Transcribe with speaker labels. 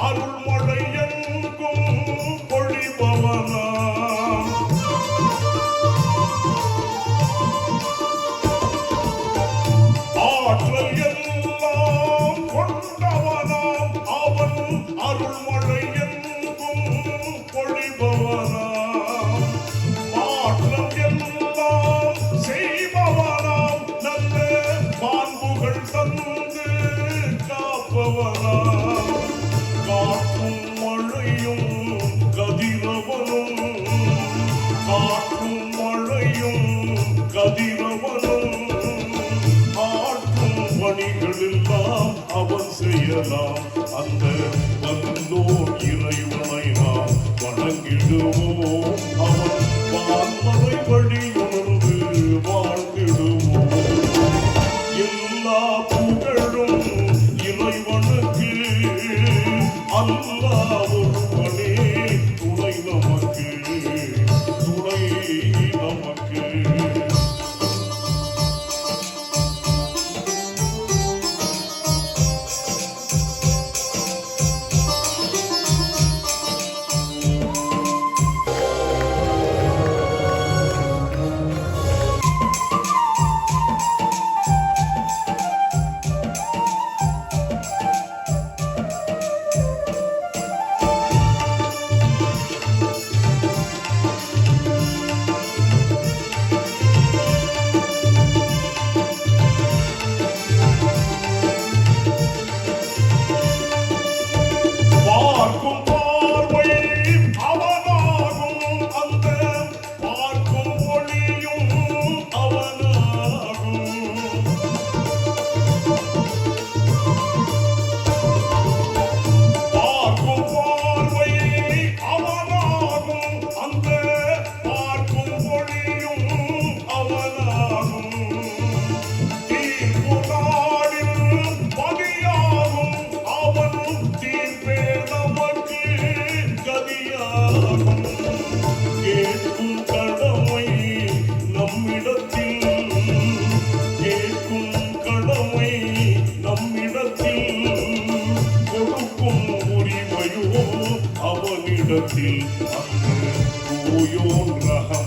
Speaker 1: அவன் பணிகளெல்லாம் அவன் செய்யலாம் அந்த வல்லோர் இறைவனை நாம் வணங்கிடுவோம் அவன் வான்மறை வழி உணர்ந்து வாழ்ந்திடுவோம் எல்லா புகழும் இறைவனுக்கு அல்லாஹ் ஒருவனே அவனிடத்தில். அங்கு ஓயோன் ரக